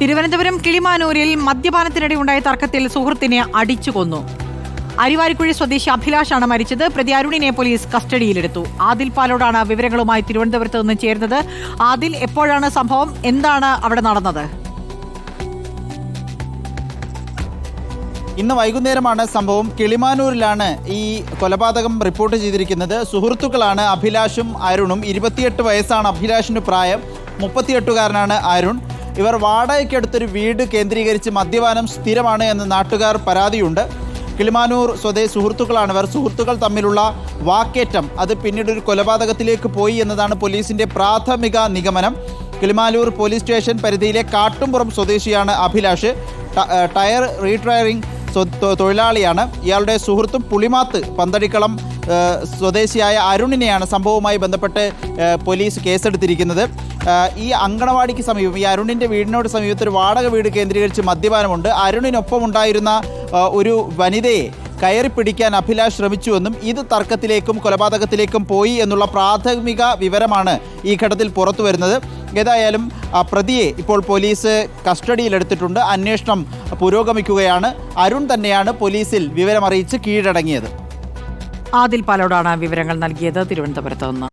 തിരുവനന്തപുരം കിളിമാനൂരിൽ മദ്യപാനത്തിനിടെ ഉണ്ടായ തർക്കത്തിൽ സുഹൃത്തിനെ അടിച്ചു കൊന്നു അരിവാരിക്കുഴി സ്വദേശി അഭിലാഷാണ് മരിച്ചത്. പ്രതി അരുണിനെ പോലീസ് കസ്റ്റഡിയിലെടുത്തു. ആദിൽ പാലോടാണ് വിവരങ്ങളുമായി തിരുവനന്തപുരത്ത് നിന്ന് ചേർന്നത് ആദിൽ എപ്പോഴാണ് സംഭവം? എന്താണ് അവിടെ നടന്നത്? ഇന്ന് വൈകുന്നേരമാണ് സംഭവം. കിളിമാനൂരിലാണ് ഈ കൊലപാതകം റിപ്പോർട്ട് ചെയ്തിരിക്കുന്നത്. സുഹൃത്തുക്കളാണ് അഭിലാഷും അരുണും. ഇരുപത്തിയെട്ട് വയസ്സാണ് അഭിലാഷിന് പ്രായം. മുപ്പത്തിയെട്ടുകാരനാണ് അരുൺ. ഇവർ വാടകയ്ക്കടുത്തൊരു വീട് കേന്ദ്രീകരിച്ച് മദ്യപാനം സ്ഥിരമാണ് എന്ന് നാട്ടുകാർ പരാതിയുണ്ട്. കിളിമാനൂർ സ്വദേ സുഹൃത്തുക്കളാണ് ഇവർ. സുഹൃത്തുക്കൾ തമ്മിലുള്ള വാക്കേറ്റം അത് പിന്നീട് ഒരു കൊലപാതകത്തിലേക്ക് പോയി എന്നതാണ് പോലീസിന്റെ പ്രാഥമിക നിഗമനം. കിളിമാനൂർ പോലീസ് സ്റ്റേഷൻ പരിധിയിലെ കാട്ടുംപുറം സ്വദേശിയാണ് അഭിലാഷ്. ടയർ തൊ- തൊഴിലാളിയാണ്. ഇയാളുടെ സുഹൃത്തും പുളിമാത്ത് പന്തടിക്കളം സ്വദേശിയായ അരുണിനെയാണ് സംഭവവുമായി ബന്ധപ്പെട്ട് പോലീസ് കേസെടുത്തിരിക്കുന്നത്. ഈ അങ്കണവാടിക്ക് സമീപം ഈ അരുണിന്റെ വീടിനോട് സമീപത്ത് ഒരു വാടക വീട് കേന്ദ്രീകരിച്ച് മദ്യപാനമുണ്ട്. അരുണിനൊപ്പം ഉണ്ടായിരുന്ന ഒരു വനിതയെ കയറി പിടിക്കാൻ അഭിലാഷ് ശ്രമിച്ചുവെന്നും ഇത് തർക്കത്തിലേക്കും കൊലപാതകത്തിലേക്കും പോയി എന്നുള്ള പ്രാഥമിക വിവരമാണ് ഈ ഘട്ടത്തിൽ പുറത്തു വരുന്നത് ഏതായാലും പ്രതിയെ ഇപ്പോൾ പോലീസ് കസ്റ്റഡിയിലെടുത്തിട്ടുണ്ട്. അന്വേഷണം പുരോഗമിക്കുകയാണ്. അരുൺ തന്നെയാണ് പോലീസിൽ വിവരമറിയിച്ച് കീഴടങ്ങിയത്. ആദിൽ പാലോടാണ് വിവരങ്ങൾ നൽകിയത്. തിരുവനന്തപുരത്ത് നിന്ന്.